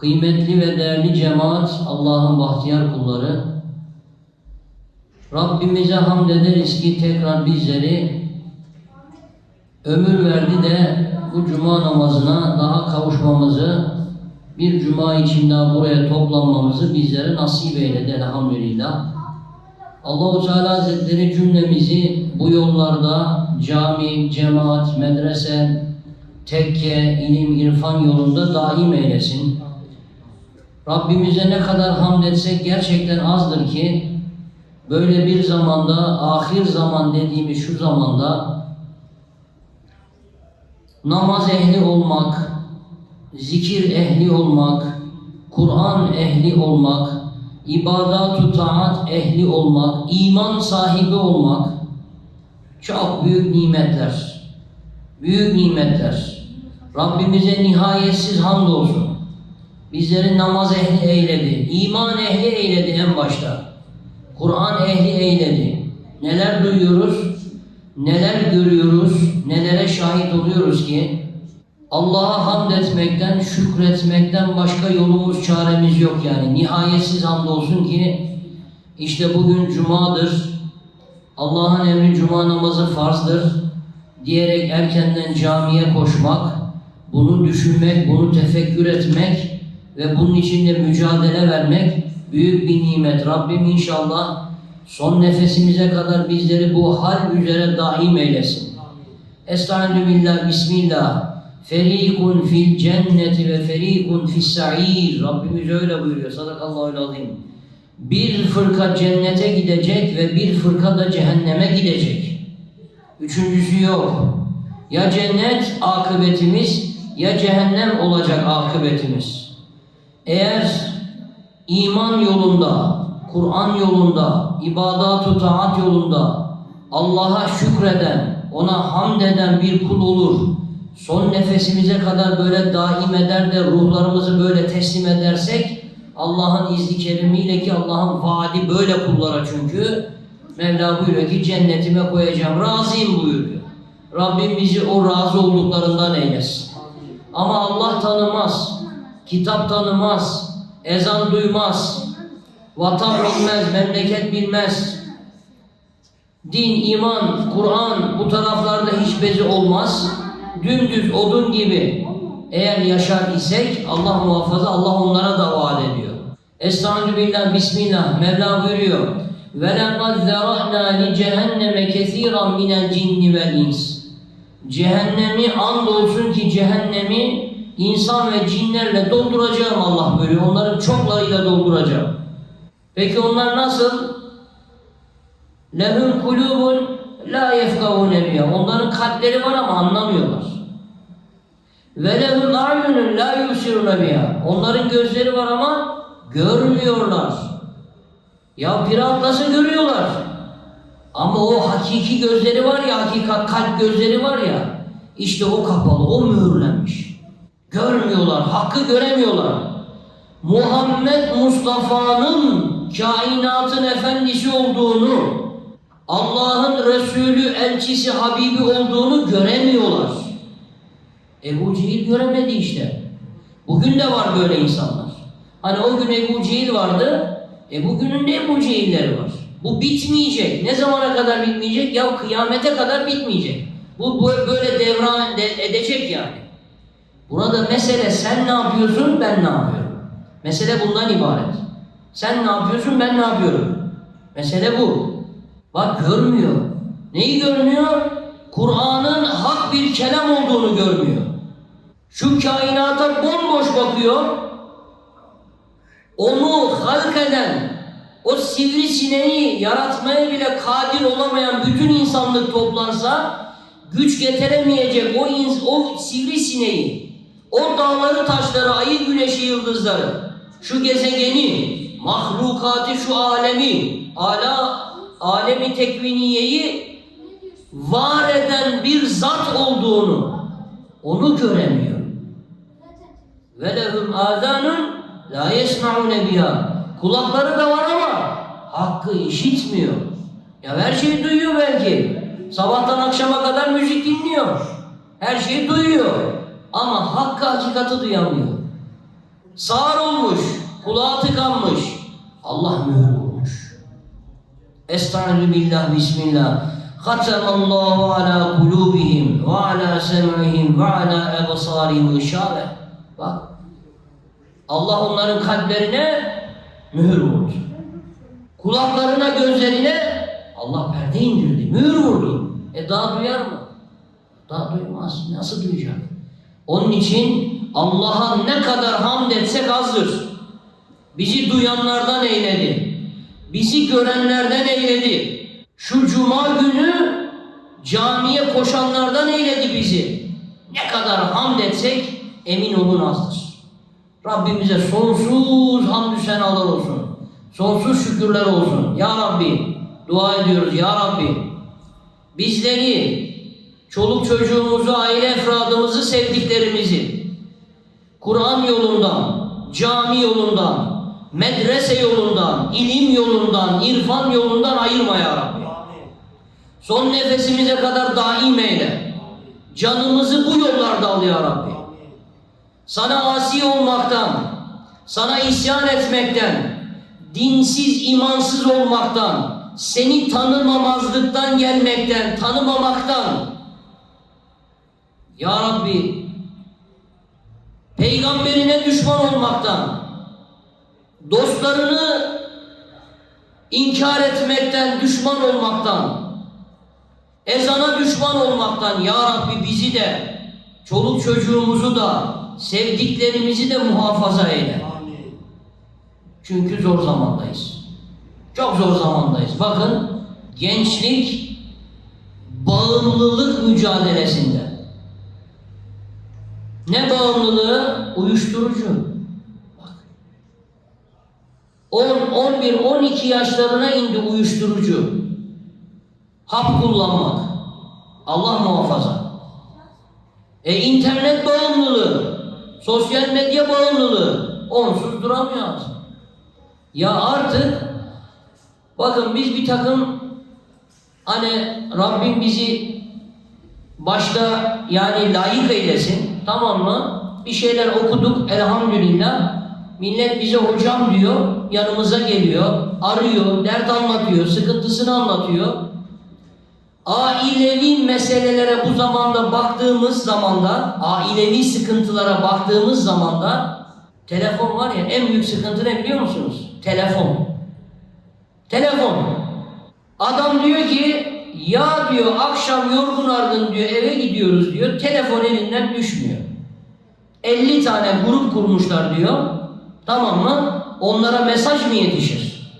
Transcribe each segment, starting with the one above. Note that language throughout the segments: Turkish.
Kıymetli ve değerli cemaat, Allah'ın bahtiyar kulları, Rabbimize hamd ederiz ki tekrar bizleri ömür verdi de bu cuma namazına daha kavuşmamızı, bir cuma için daha buraya toplanmamızı bizlere nasip eyledi elhamdülillah. Allahu Teala Hazretleri cümlemizi bu yollarda cami, cemaat, medrese, tekke, ilim, irfan yolunda daim eylesin. Rabbimize ne kadar hamd etsek gerçekten azdır ki böyle bir zamanda, ahir zaman dediğimiz şu zamanda namaz ehli olmak, zikir ehli olmak, Kur'an ehli olmak, ibadat-ı taat ehli olmak, iman sahibi olmak çok büyük nimetler. Büyük nimetler. Rabbimize nihayetsiz hamdolsun. Bizleri namaz ehli eyledi, iman ehli eyledi en başta. Kur'an ehli eyledi. Neler duyuyoruz, neler görüyoruz, nelere şahit oluyoruz ki Allah'a hamd etmekten, şükretmekten başka yolumuz, çaremiz yok yani. Nihayetsiz hamdolsun ki işte bugün cumadır. Allah'ın emri cuma namazı farzdır diyerek erkenden camiye koşmak, bunu düşünmek, bunu tefekkür etmek ve bunun için de mücadele vermek büyük bir nimet. Rabbim inşallah son nefesimize kadar bizleri bu hal üzere daim eylesin. Estaizu billah, bismillah. Ferikun fil cenneti ve ferikun fis sa'ir. Rabbimiz öyle buyuruyor. Sadakallahu azim. Bir fırka cennete gidecek ve bir fırka da cehenneme gidecek. Üçüncüsü yok. Ya cennet akıbetimiz ya cehennem olacak akıbetimiz. Eğer iman yolunda, Kur'an yolunda, ibadat-ı taat yolunda Allah'a şükreden, ona hamd eden bir kul olur. Son nefesimize kadar böyle daim eder de ruhlarımızı böyle teslim edersek Allah'ın izni kerimiyle ki Allah'ın vaadi böyle kullara çünkü Mevla buyuruyor ki cennetime koyacağım. Razıyım buyuruyor. Rabbim bizi o razı olduklarından eylesin. Ama Allah tanımaz, kitap tanımaz, ezan duymaz, vatan bilmez, memleket bilmez. Din, iman, Kur'an bu taraflarda hiç bezi olmaz. Dümdüz odun gibi eğer yaşar isek Allah muhafaza Allah onlara da vaat ediyor. Estaizu billah, bismillah. Mevla buyuruyor. وَلَقَدْ ذَرَعْنَا لِجَهَنَّمَ كَثِيرًا مِنَ الْجِنِّ وَالْاِنسِ Cehennemi andolsun ki cehennemi insan ve cinlerle dolduracağım Allah buyuruyor. Onların çoklarıyla dolduracağım. Peki onlar nasıl? Lehum kulubun la yefkavune biha. Onların kalpleri var ama anlamıyorlar. Ve lehum a'yunun la yusirune. Onların gözleri var ama görmüyorlar. Ya Pir Atlas'ı görüyorlar. Ama o hakiki gözleri var ya, hakikat kalp gözleri var ya, işte o kapalı, o mühürlenmiş. Görmüyorlar, hakkı göremiyorlar. Muhammed Mustafa'nın kainatın efendisi olduğunu, Allah'ın Resulü, elçisi, Habibi olduğunu göremiyorlar. Ebu Cehil göremedi işte. Bugün de var böyle insanlar. Hani o gün Ebu Cehil vardı, e bugünün de Ebu Cehilleri var. Bu bitmeyecek. Ne zamana kadar bitmeyecek? Ya kıyamete kadar bitmeyecek. Bu böyle devran de- edecek yani. Burada mesele sen ne yapıyorsun, ben ne yapıyorum. Mesele bundan ibaret. Sen ne yapıyorsun, ben ne yapıyorum. Mesele bu. Bak görmüyor. Neyi görmüyor? Kur'an'ın hak bir kelam olduğunu görmüyor. Şu kainata bomboş bakıyor. Onu halk eden, o sivrisineği yaratmaya bile kadir olamayan bütün insanlık toplansa güç getiremeyecek o, o sivrisineği, o dağları, taşları, ayı, güneşi, yıldızları, şu gezegeni, mahlukatı, şu alemi, ala, alemi tekviniyeyi var eden bir zat olduğunu onu göremiyor. Ve lehum azanun la yesmaune biha. Kulakları da var ama hakkı işitmiyor. Ya her şeyi duyuyor belki. Sabahtan akşama kadar müzik dinliyor. Her şeyi duyuyor. Ama hakkı hakikati duyamıyor. Sağır olmuş, kulağı tıkanmış. Allah mühür vurmuş. Estaizu billah, bismillah. Ala kulubihim ve ala sem'ihim ve ala ebsarihim gışabe. Bak. Allah onların kalplerine mühür vurdu. Kulaklarına, gözlerine Allah perde indirdi, mühür vurdu. E daha duyar mı? Daha duymaz. Nasıl duyacak? Onun için Allah'a ne kadar hamd etsek azdır. Bizi duyanlardan eyledi. Bizi görenlerden eyledi. Şu cuma günü camiye koşanlardan eyledi bizi. Ne kadar hamd etsek emin olun azdır. Rabbimize sonsuz hamdü senalar olsun. Sonsuz şükürler olsun. Ya Rabbi dua ediyoruz ya Rabbi. Bizleri, çoluk çocuğumuzu, aile efradımızı, sevdiklerimizi Kur'an yolundan, cami yolundan, medrese yolundan, ilim yolundan, irfan yolundan ayırma ya Rabbi. Son nefesimize kadar daim eyle. Canımızı bu yollarda al ya Rabbi. Sana asi olmaktan, sana isyan etmekten, dinsiz, imansız olmaktan, seni tanımamazlıktan gelmekten, tanımamaktan, Ya Rabbi, peygamberine düşman olmaktan, dostlarını inkar etmekten, düşman olmaktan, ezana düşman olmaktan Ya Rabbi bizi de, çoluk çocuğumuzu da, sevdiklerimizi de muhafaza eyle. Çünkü zor zamandayız. Çok zor zamandayız. Bakın gençlik bağımlılık mücadelesinde. Ne bağımlılığı? Uyuşturucu. Bak. 10, 11, 12 yaşlarına indi uyuşturucu. Hap kullanmak. Allah muhafaza. E internet bağımlılığı, sosyal medya bağımlılığı onsuz duramıyor artık. Ya artık bakın biz bir takım hani Rabbim bizi başta yani layık eylesin tamam mı? Bir şeyler okuduk elhamdülillah. Millet bize hocam diyor, yanımıza geliyor, arıyor, dert anlatıyor, sıkıntısını anlatıyor. Ailevi meselelere bu zamanda baktığımız zamanda, ailevi sıkıntılara baktığımız zamanda telefon var ya en büyük sıkıntı ne biliyor musunuz? Telefon. Telefon. Adam diyor ki ya diyor akşam yorgun argın diyor eve gidiyoruz diyor telefon elinden düşmüyor. 50 tane grup kurmuşlar diyor. Tamam mı? Onlara mesaj mı yetişir?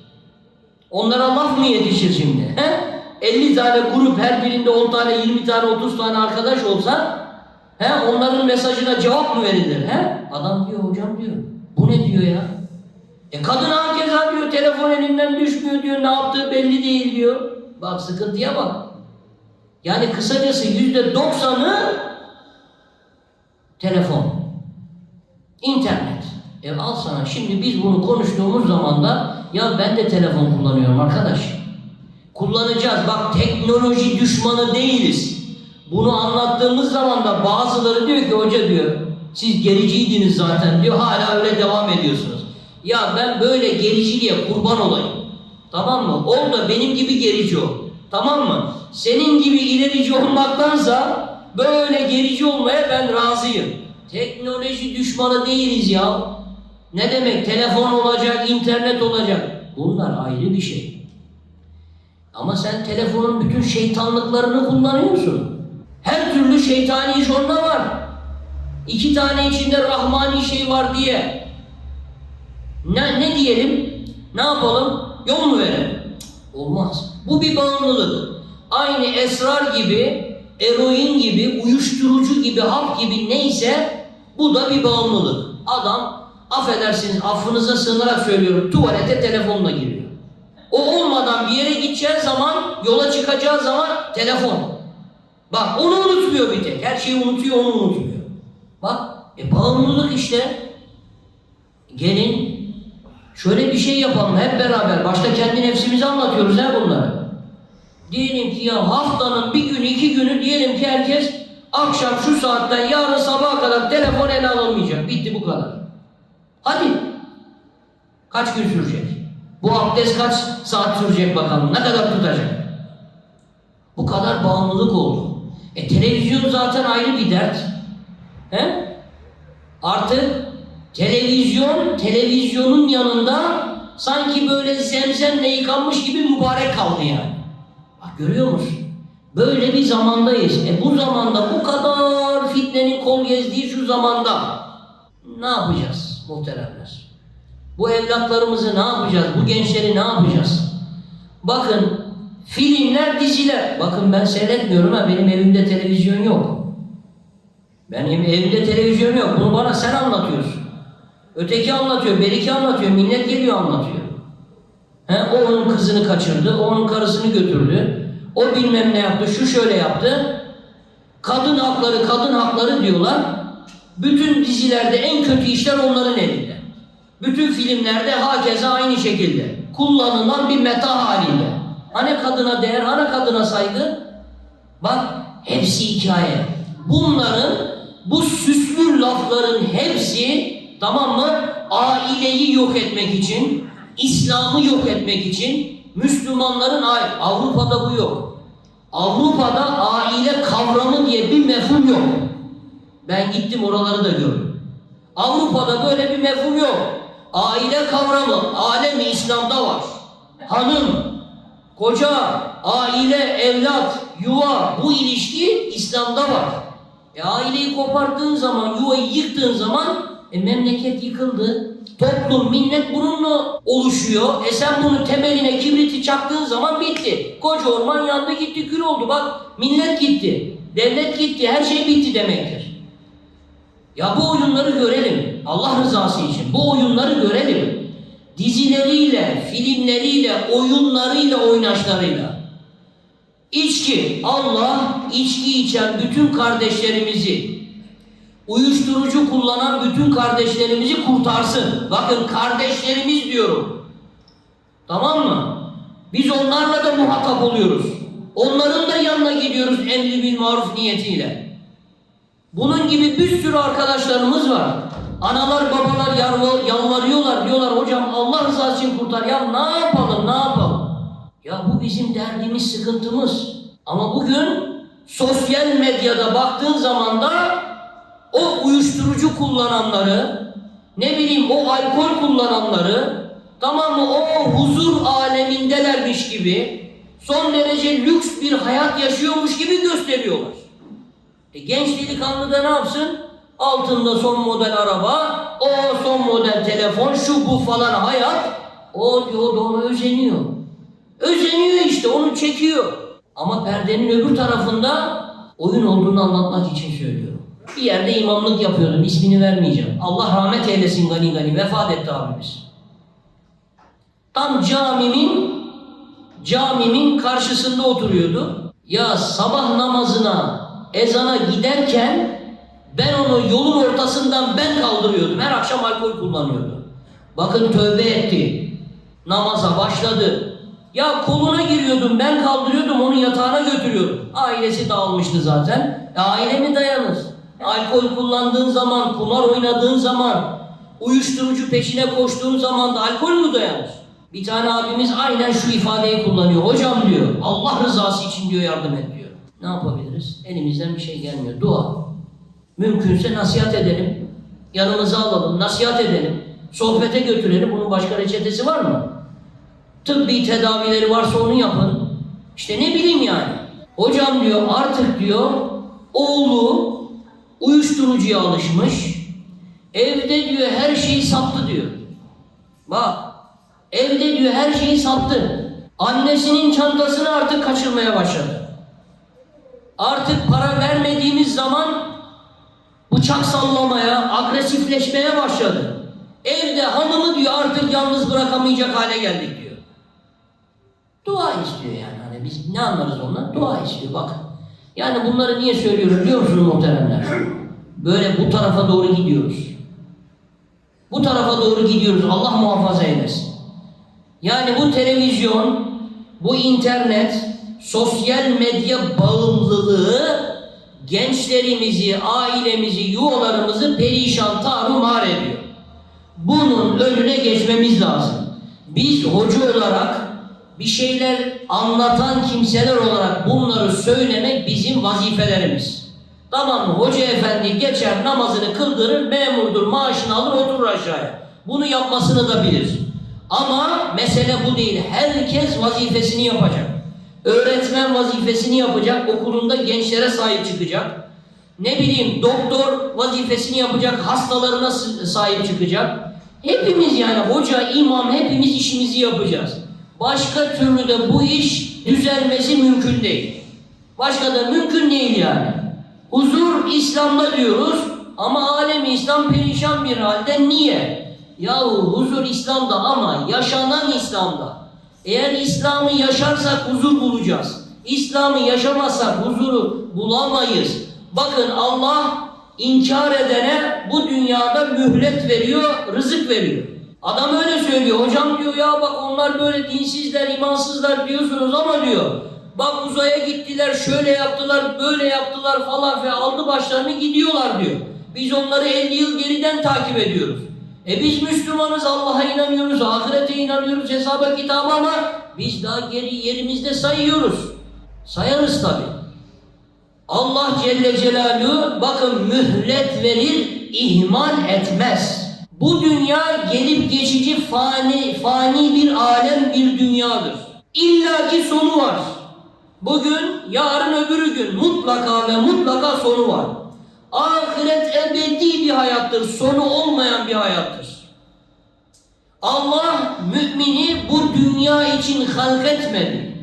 Onlara laf mı yetişir şimdi? He? 50 tane grup her birinde 10 tane 20 tane 30 tane arkadaş olsa he, onların mesajına cevap mı verilir? He? Adam diyor hocam diyor. Bu ne diyor ya? E kadın herkese diyor telefon elinden düşmüyor diyor. Ne yaptığı belli değil diyor. Bak sıkıntıya bak. Yani kısacası yüzde doksanı telefon. internet. E al sana şimdi biz bunu konuştuğumuz zaman da ya ben de telefon kullanıyorum arkadaş. Kullanacağız. Bak teknoloji düşmanı değiliz. Bunu anlattığımız zaman da bazıları diyor ki hoca diyor siz gericiydiniz zaten diyor hala öyle devam ediyorsunuz. Ya ben böyle gericiliğe kurban olayım. Tamam mı? Ol da benim gibi gerici ol. Tamam mı? Senin gibi ilerici olmaktansa böyle gerici olmaya ben razıyım. Teknoloji düşmanı değiliz ya. Ne demek? Telefon olacak, internet olacak. Bunlar ayrı bir şey. Ama sen telefonun bütün şeytanlıklarını kullanıyorsun. Her türlü şeytani iş onda var. İki tane içinde rahmani şey var diye. Ne, ne diyelim? Ne yapalım? Yol mu verelim? Olmaz. Bu bir bağımlılık. Aynı esrar gibi, eroin gibi, uyuşturucu gibi, hap gibi neyse bu da bir bağımlılık. Adam affedersiniz affınıza sığınarak söylüyorum tuvalete telefonla giriyor. O olmadan bir yere gideceği zaman, yola çıkacağı zaman telefon. Bak onu unutmuyor bir tek. Her şeyi unutuyor, onu unutmuyor. Bak, e bağımlılık işte. Gelin, şöyle bir şey yapalım hep beraber. Başta kendi nefsimizi anlatıyoruz he bunları. Diyelim ki ya haftanın bir günü, iki günü diyelim ki herkes akşam şu saatten yarın sabaha kadar telefon ele alınmayacak. Bitti bu kadar. Hadi. Kaç gün sürecek? Bu abdest kaç saat sürecek bakalım? Ne kadar tutacak? Bu kadar bağımlılık oldu. E televizyon zaten ayrı bir dert. He? Artık televizyon, televizyonun yanında sanki böyle zemzemle yıkanmış gibi mübarek kaldı yani. Bak görüyor musun? Böyle bir zamandayız. E bu zamanda bu kadar fitnenin kol gezdiği şu zamanda ne yapacağız muhteremler? Bu evlatlarımızı ne yapacağız? Bu gençleri ne yapacağız? Bakın filmler, diziler. Bakın ben seyretmiyorum ha benim evimde televizyon yok. Benim evimde televizyon yok. Bunu bana sen anlatıyorsun. Öteki anlatıyor, beriki anlatıyor, millet geliyor anlatıyor. He, o onun kızını kaçırdı, o onun karısını götürdü. O bilmem ne yaptı, şu şöyle yaptı. Kadın hakları, kadın hakları diyorlar. Bütün dizilerde en kötü işler onların elinde. Bütün filmlerde hakeza aynı şekilde. Kullanılan bir meta halinde. Hani kadına değer, hani kadına saygı? Bak hepsi hikaye. Bunların, bu süslü lafların hepsi tamam mı? Aileyi yok etmek için, İslam'ı yok etmek için, Müslümanların ay Avrupa'da bu yok. Avrupa'da aile kavramı diye bir mefhum yok. Ben gittim oraları da gördüm. Avrupa'da böyle bir mefhum yok. Aile kavramı alemi İslam'da var. Hanım, koca, aile, evlat, yuva bu ilişki İslam'da var. E aileyi koparttığın zaman, yuvayı yıktığın zaman e, memleket yıkıldı. Toplum, millet bununla oluşuyor. E sen bunu temeline kibriti çaktığın zaman bitti. Koca orman yandı gitti, kül oldu. Bak millet gitti, devlet gitti, her şey bitti demektir. Ya bu oyunları görelim. Allah rızası için bu oyunları görelim. Dizileriyle, filmleriyle, oyunlarıyla, oynaşlarıyla. İçki, Allah içki içen bütün kardeşlerimizi, uyuşturucu kullanan bütün kardeşlerimizi kurtarsın. Bakın kardeşlerimiz diyorum. Tamam mı? Biz onlarla da muhatap oluyoruz. Onların da yanına gidiyoruz emri bil maruf niyetiyle. Bunun gibi bir sürü arkadaşlarımız var. Analar babalar yalvarıyorlar diyorlar hocam Allah rızası için kurtar. Ya ne yapalım ne yapalım? Ya bu bizim derdimiz sıkıntımız. Ama bugün sosyal medyada baktığın zaman da o uyuşturucu kullananları ne bileyim o alkol kullananları tamam mı o huzur alemindelermiş gibi son derece lüks bir hayat yaşıyormuş gibi gösteriyorlar. E genç delikanlı da ne yapsın? Altında son model araba, o son model telefon, şu bu falan hayat. O diyor da ona özeniyor. Özeniyor işte, onu çekiyor. Ama perdenin öbür tarafında oyun olduğunu anlatmak için söylüyorum. Bir yerde imamlık yapıyordum, ismini vermeyeceğim. Allah rahmet eylesin gani gani, vefat etti abimiz. Tam camimin camimin karşısında oturuyordu. Ya sabah namazına ezana giderken ben onu yolun ortasından ben kaldırıyordum. Her akşam alkol kullanıyordu. Bakın tövbe etti. Namaza başladı. Ya koluna giriyordum ben kaldırıyordum onu yatağına götürüyordum. Ailesi dağılmıştı zaten. E, aile mi dayanır? Alkol kullandığın zaman, kumar oynadığın zaman, uyuşturucu peşine koştuğun zaman da alkol mü dayanır? Bir tane abimiz aynen şu ifadeyi kullanıyor. Hocam diyor, Allah rızası için diyor yardım et diyor. Ne yapabiliriz? Elimizden bir şey gelmiyor. Dua. Mümkünse nasihat edelim. Yanımıza alalım, nasihat edelim. Sohbete götürelim. Bunun başka reçetesi var mı? Tıbbi tedavileri varsa onu yapın. İşte ne bileyim yani. Hocam diyor artık diyor oğlu uyuşturucuya alışmış. Evde diyor her şeyi sattı diyor. Bak evde diyor her şeyi sattı. Annesinin çantasını artık kaçırmaya başladı. Artık para vermediğimiz zaman bıçak sallamaya, agresifleşmeye başladı. Evde hanımı diyor artık yalnız bırakamayacak hale geldik diyor. Dua istiyor yani. Hani biz ne anlarız ondan? Dua istiyor bak. Yani bunları niye söylüyorum biliyor musunuz muhteremler? Böyle bu tarafa doğru gidiyoruz. Bu tarafa doğru gidiyoruz. Allah muhafaza eylesin. Yani bu televizyon, bu internet, sosyal medya bağımlılığı gençlerimizi, ailemizi, yuvalarımızı perişan, tarumar ediyor. Bunun önüne geçmemiz lazım. Biz hoca olarak bir şeyler anlatan kimseler olarak bunları söylemek bizim vazifelerimiz. Tamam mı? Hoca efendi geçer namazını kıldırır, memurdur, maaşını alır oturur aşağıya. Bunu yapmasını da bilir. Ama mesele bu değil. Herkes vazifesini yapacak. Öğretmen vazifesini yapacak, okulunda gençlere sahip çıkacak. Ne bileyim doktor vazifesini yapacak, hastalarına sahip çıkacak. Hepimiz yani hoca, imam hepimiz işimizi yapacağız. Başka türlü de bu iş düzelmesi mümkün değil. Başka da mümkün değil yani. Huzur İslam'da diyoruz ama alemi İslam perişan bir halde niye? Yahu huzur İslam'da ama yaşanan İslam'da. Eğer İslam'ı yaşarsak huzur bulacağız. İslam'ı yaşamazsak huzuru bulamayız. Bakın Allah inkar edene bu dünyada mühlet veriyor, rızık veriyor. Adam öyle söylüyor. Hocam diyor ya bak onlar böyle dinsizler, imansızlar diyorsunuz ama diyor. Bak uzaya gittiler, şöyle yaptılar, böyle yaptılar falan ve aldı başlarını gidiyorlar diyor. Biz onları 50 yıl geriden takip ediyoruz. E biz Müslümanız, Allah'a inanıyoruz, ahirete inanıyoruz, hesaba kitaba ama biz daha geri yerimizde sayıyoruz. Sayarız tabi. Allah Celle Celaluhu bakın mühlet verir, ihmal etmez. Bu dünya gelip geçici fani, fani bir alem bir dünyadır. İlla ki sonu var. Bugün, yarın öbürü gün mutlaka ve mutlaka sonu var. Ahiret ebedi bir hayattır, sonu olmayan bir hayattır. Allah mümini bu dünya için halk etmedi.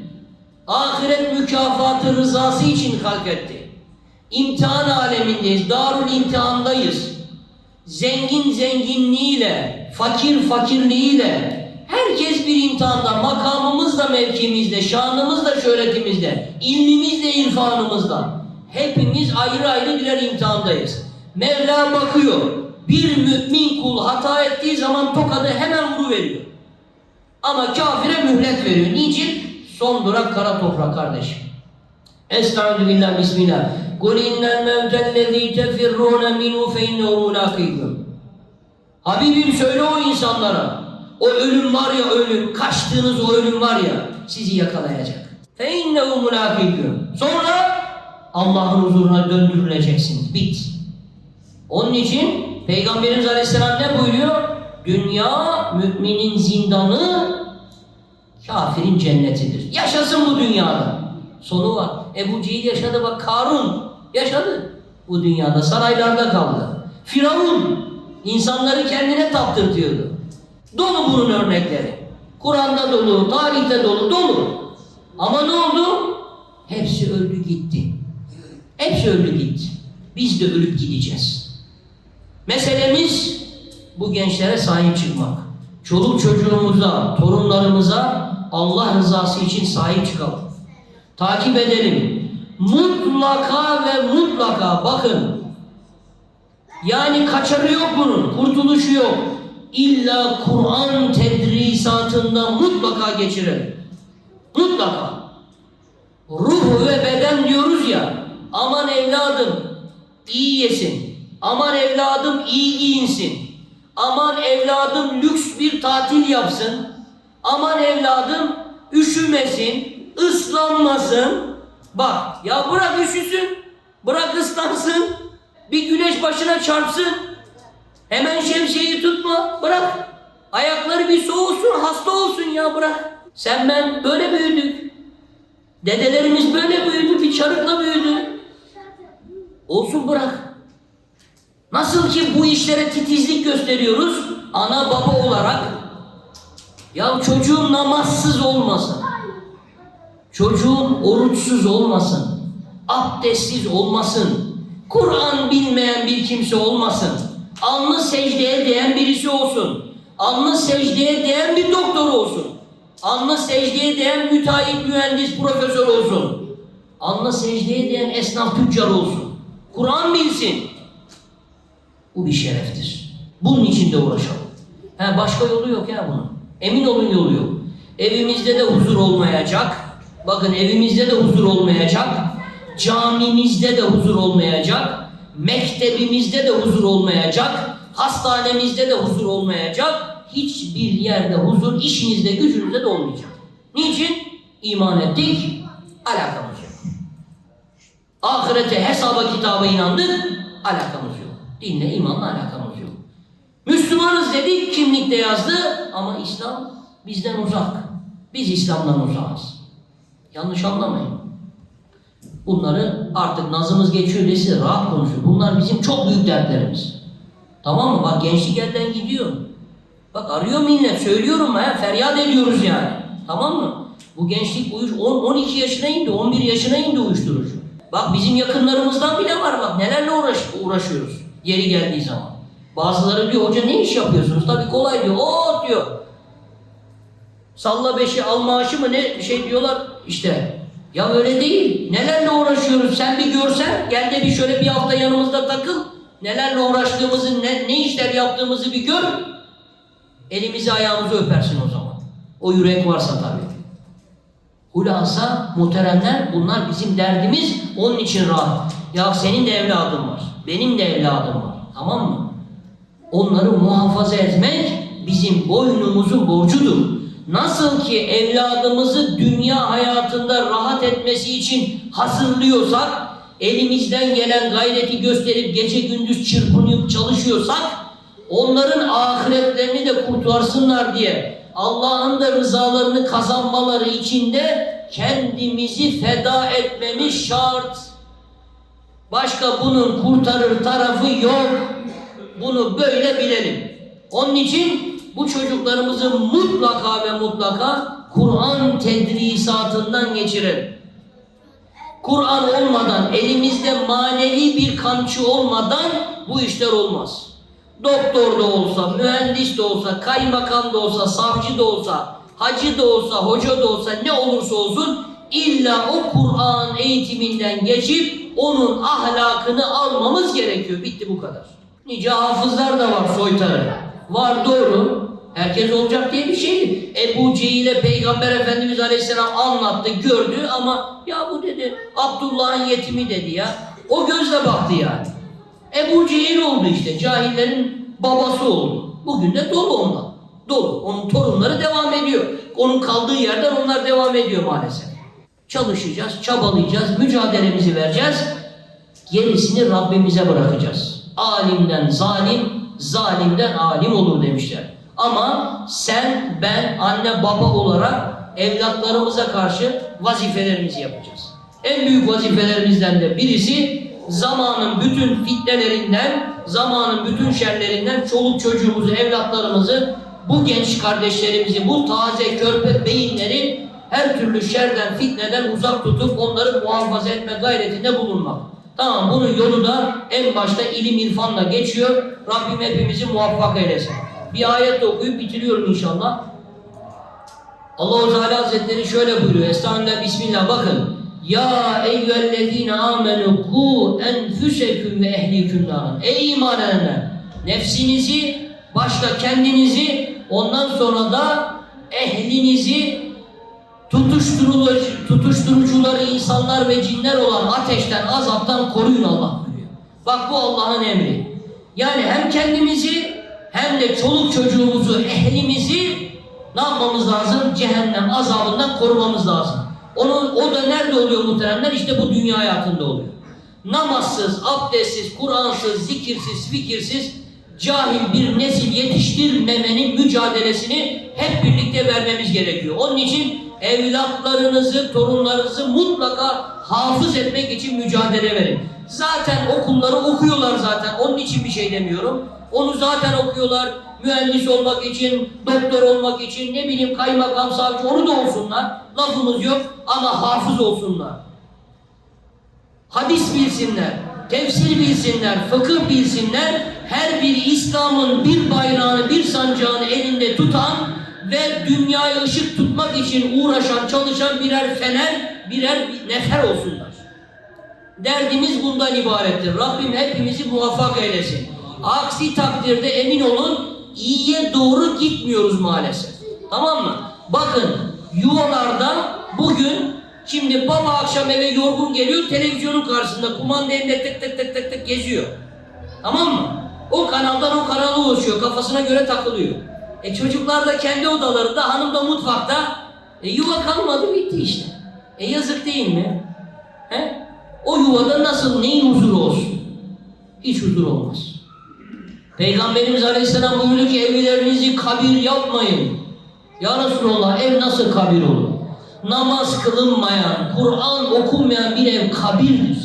Ahiret mükafatı rızası için halk etti. İmtihan alemindeyiz, darul imtihandayız. Zengin zenginliğiyle, fakir fakirliğiyle, herkes bir imtihanda, makamımızla, mevkimizde, şanımızla, şöhretimizde, ilmimizle, irfanımızla. Hepimiz ayrı ayrı birer imtihandayız. Mevla bakıyor. Bir mümin kul hata ettiği zaman tokadı hemen vuruveriyor. Ama kafire mühlet veriyor. Niçin? Son durak kara toprak kardeşim. Estaizu billah bismillah. Kul innel mevtellezî tefirrûne minhu fe innehu mulâkîkum. Habibim söyle o insanlara. O ölüm var ya ölüm, kaçtığınız o ölüm var ya sizi yakalayacak. İnnehu mulâkîkum. Sonra Allah'ın huzuruna döndürüleceksiniz. Bit. Onun için Peygamberimiz Aleyhisselam ne buyuruyor? Dünya müminin zindanı, kafirin cennetidir. Yaşasın bu dünyada. Sonu var. Ebu Cehil yaşadı bak Karun yaşadı. Bu dünyada saraylarda kaldı. Firavun insanları kendine taptırtıyordu. Dolu bunun örnekleri. Kur'an'da dolu, tarihte dolu, dolu. Ama ne oldu? Hepsi öldü gitti. Hepsi öldü gitti. Biz de ölüp gideceğiz. Meselemiz bu gençlere sahip çıkmak. Çoluk çocuğumuza, torunlarımıza Allah rızası için sahip çıkalım. Takip edelim. Mutlaka ve mutlaka bakın. Yani kaçarı yok bunun, kurtuluşu yok. İlla Kur'an tedrisatında mutlaka geçirelim. Mutlaka. Ruh ve beden diyoruz ya. Aman evladım iyi yesin. Aman evladım iyi giyinsin. Aman evladım lüks bir tatil yapsın. Aman evladım üşümesin, ıslanmasın. Bak ya bırak üşüsün, bırak ıslansın. Bir güneş başına çarpsın. Hemen şemsiyeyi tutma, bırak. Ayakları bir soğusun, hasta olsun ya bırak. Sen ben böyle büyüdük. Dedelerimiz böyle büyüdü, bir çarıkla büyüdü. Olsun bırak. Nasıl ki bu işlere titizlik gösteriyoruz ana baba olarak. Ya çocuğum namazsız olmasın. Çocuğum oruçsuz olmasın. Abdestsiz olmasın. Kur'an bilmeyen bir kimse olmasın. Alnı secdeye değen birisi olsun. Alnı secdeye değen bir doktor olsun. Alnı secdeye değen müteahhit, mühendis, profesör olsun. Alnı secdeye değen esnaf, tüccar olsun. Kur'an bilsin. Bu bir şereftir. Bunun için de uğraşalım. He, başka yolu yok ya bunun. Emin olun yolu yok. Evimizde de huzur olmayacak. Bakın evimizde de huzur olmayacak. Camimizde de huzur olmayacak. Mektebimizde de huzur olmayacak. Hastanemizde de huzur olmayacak. Hiçbir yerde huzur, işinizde, gücünüzde de olmayacak. Niçin? İman ettik, alakamız yok. Ahirete, hesaba, kitaba inandık, alakamız yok. Dinle, imanla alakamız yok. Müslümanız dedik, kimlikte yazdı ama İslam bizden uzak. Biz İslam'dan uzağız. Yanlış anlamayın. Bunları artık nazımız geçiyor diye size rahat konuşuyor. Bunlar bizim çok büyük dertlerimiz. Tamam mı? Bak gençlik elden gidiyor. Bak arıyor millet, söylüyorum ha, feryat ediyoruz yani. Tamam mı? Bu gençlik uyuş 10 12 yaşına indi, 11 yaşına indi uyuşturucu. Bak bizim yakınlarımızdan bile var bak nelerle uğraş, uğraşıyoruz yeri geldiği zaman. Bazıları diyor hoca ne iş yapıyorsunuz? Tabii kolay diyor. O diyor. Salla beşi al maaşı mı ne şey diyorlar işte. Ya öyle değil. Nelerle uğraşıyoruz sen bir görsen gel de bir şöyle bir hafta yanımızda takıl. Nelerle uğraştığımızı ne, ne işler yaptığımızı bir gör. Elimizi ayağımızı öpersin o zaman. O yürek varsa tabii. Hulasa muhteremler bunlar bizim derdimiz onun için rahat. Ya senin de evladın var. Benim de evladım var. Tamam mı? Onları muhafaza etmek bizim boynumuzun borcudur. Nasıl ki evladımızı dünya hayatında rahat etmesi için hazırlıyorsak, elimizden gelen gayreti gösterip gece gündüz çırpınıp çalışıyorsak, onların ahiretlerini de kurtarsınlar diye Allah'ın da rızalarını kazanmaları için de kendimizi feda etmemiz şart. Başka bunun kurtarır tarafı yok. Bunu böyle bilelim. Onun için bu çocuklarımızı mutlaka ve mutlaka Kur'an tedrisatından geçirelim. Kur'an olmadan, elimizde manevi bir kamçı olmadan bu işler olmaz. Doktor da olsa, mühendis de olsa, kaymakam da olsa, savcı da olsa, hacı da olsa, hoca da olsa ne olursa olsun illa o Kur'an eğitiminden geçip onun ahlakını almamız gerekiyor. Bitti bu kadar. Nice hafızlar da var soytarı. Var doğru. Herkes olacak diye bir şey değil. Ebu Cehil'e Peygamber Efendimiz Aleyhisselam anlattı, gördü ama ya bu dedi Abdullah'ın yetimi dedi ya. O gözle baktı yani. Ebu Cehil oldu işte. Cahillerin babası oldu. Bugün de dolu ondan. Dolu. Onun torunları devam ediyor. Onun kaldığı yerden onlar devam ediyor maalesef. Çalışacağız, çabalayacağız, mücadelemizi vereceğiz. Gerisini Rabbimize bırakacağız. Alimden zalim, zalimden alim olur demişler. Ama sen, ben, anne, baba olarak evlatlarımıza karşı vazifelerimizi yapacağız. En büyük vazifelerimizden de birisi zamanın bütün fitnelerinden, zamanın bütün şerlerinden çoluk çocuğumuzu, evlatlarımızı, bu genç kardeşlerimizi, bu taze körpe beyinleri her türlü şerden, fitneden uzak tutup onları muhafaza etme gayretinde bulunmak. Tamam bunun yolu da en başta ilim irfanla geçiyor. Rabbim hepimizi muvaffak eylesin. Bir ayet okuyup bitiriyorum inşallah. Allahu Teala Hazretleri şöyle buyuruyor. Estağfirullah Bismillah bakın. Ya eyyühellezine amenu ku enfüseküm ve ehliküm naran. Ey iman edenler! Nefsinizi, başta kendinizi, ondan sonra da ehlinizi tutuşturucu, tutuşturucuları insanlar ve cinler olan ateşten, azaptan koruyun Allah buyuruyor. Bak bu Allah'ın emri. Yani hem kendimizi hem de çoluk çocuğumuzu, ehlimizi ne yapmamız lazım? Cehennem azabından korumamız lazım. Onu, o da nerede oluyor muhteremler? İşte bu dünya hayatında oluyor. Namazsız, abdestsiz, Kur'ansız, zikirsiz, fikirsiz, cahil bir nesil yetiştirmemenin mücadelesini hep birlikte vermemiz gerekiyor. Onun için evlatlarınızı, torunlarınızı mutlaka hafız etmek için mücadele verin. Zaten okulları okuyorlar zaten. Onun için bir şey demiyorum. Onu zaten okuyorlar. Mühendis olmak için, doktor olmak için, ne bileyim kaymakam, savcı onu da olsunlar. Lafımız yok ama hafız olsunlar. Hadis bilsinler, tefsir bilsinler, fıkıh bilsinler. Her bir İslam'ın bir bayrağını, bir sancağını elinde tutan ve dünyaya ışık tutmak için uğraşan, çalışan birer fener, birer nefer olsunlar. Derdimiz bundan ibarettir. Rabbim hepimizi muvaffak eylesin. Aksi takdirde emin olun iyiye doğru gitmiyoruz maalesef. Tamam mı? Bakın yuvalarda bugün şimdi baba akşam eve yorgun geliyor televizyonun karşısında kumanda elinde tık tık tık tık tık geziyor. Tamam mı? O kanaldan o kanala ulaşıyor. Kafasına göre takılıyor. E çocuklar da kendi odalarında, hanım da mutfakta. E yuva kalmadı bitti işte. E yazık değil mi? He? O yuvada nasıl, neyin huzuru olsun? Hiç huzur olmaz. Peygamberimiz Aleyhisselam buyurdu ki evlerinizi kabir yapmayın. Ya Resulallah ev nasıl kabir olur? Namaz kılınmayan, Kur'an okunmayan bir ev kabirdir.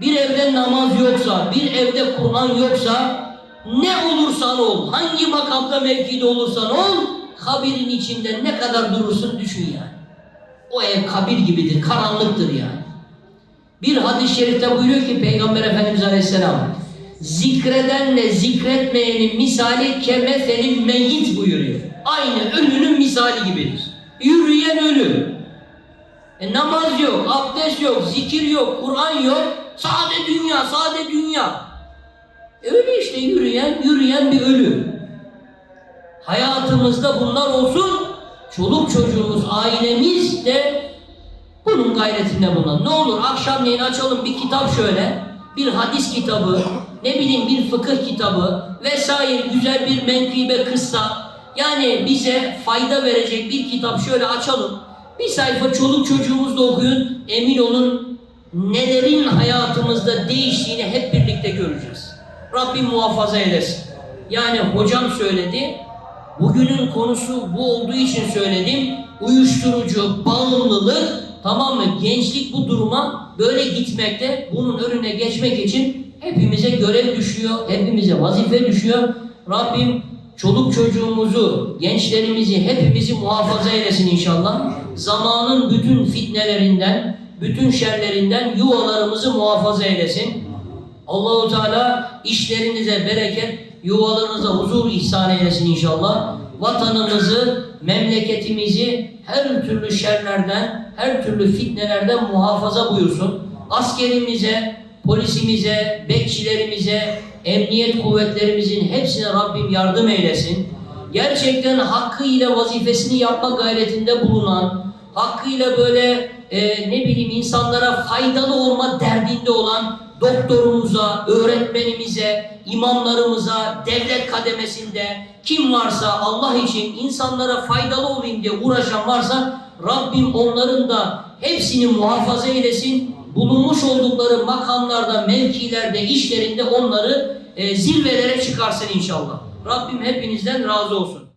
Bir evde namaz yoksa, bir evde Kur'an yoksa ne olursan ol, hangi makamda mevkide olursan ol, kabirin içinde ne kadar durursun düşün yani. O ev kabir gibidir, karanlıktır yani. Bir hadis-i şerifte buyuruyor ki Peygamber Efendimiz Aleyhisselam zikredenle zikretmeyenin misali kemeselin meyyit buyuruyor. Aynı ölünün misali gibidir. Yürüyen ölü. E, namaz yok, abdest yok, zikir yok, Kur'an yok. Sade dünya, sade dünya. E, öyle işte yürüyen, yürüyen bir ölü. Hayatımızda bunlar olsun. Çoluk çocuğumuz, ailemiz de bunun gayretinde bulunalım. Ne olur akşamleyin açalım bir kitap şöyle, bir hadis kitabı, ne bileyim bir fıkıh kitabı vesaire güzel bir menkıbe kıssa. Yani bize fayda verecek bir kitap şöyle açalım. Bir sayfa çoluk çocuğumuzla okuyun. Emin olun nelerin hayatımızda değiştiğini hep birlikte göreceğiz. Rabbim muhafaza eylesin. Yani hocam söyledi. Bugünün konusu bu olduğu için söyledim. Uyuşturucu, bağımlılık, tamam mı? Gençlik bu duruma böyle gitmekte. Bunun önüne geçmek için hepimize görev düşüyor, hepimize vazife düşüyor. Rabbim çoluk çocuğumuzu, gençlerimizi, hepimizi muhafaza eylesin inşallah. Zamanın bütün fitnelerinden, bütün şerlerinden yuvalarımızı muhafaza eylesin. Allahu Teala işlerinize bereket, yuvalarınıza huzur ihsan eylesin inşallah. Vatanımızı, memleketimizi her türlü şerlerden, her türlü fitnelerden muhafaza buyursun. Askerimize, polisimize, bekçilerimize, emniyet kuvvetlerimizin hepsine Rabbim yardım eylesin. Gerçekten hakkıyla vazifesini yapma gayretinde bulunan, hakkıyla böyle e, ne bileyim insanlara faydalı olma derdinde olan doktorumuza, öğretmenimize, imamlarımıza, devlet kademesinde kim varsa Allah için insanlara faydalı olayım diye uğraşan varsa Rabbim onların da hepsini muhafaza eylesin. Bulunmuş oldukları makamlarda, mevkilerde, işlerinde onları e, zirvelere çıkarsın inşallah. Rabbim hepinizden razı olsun.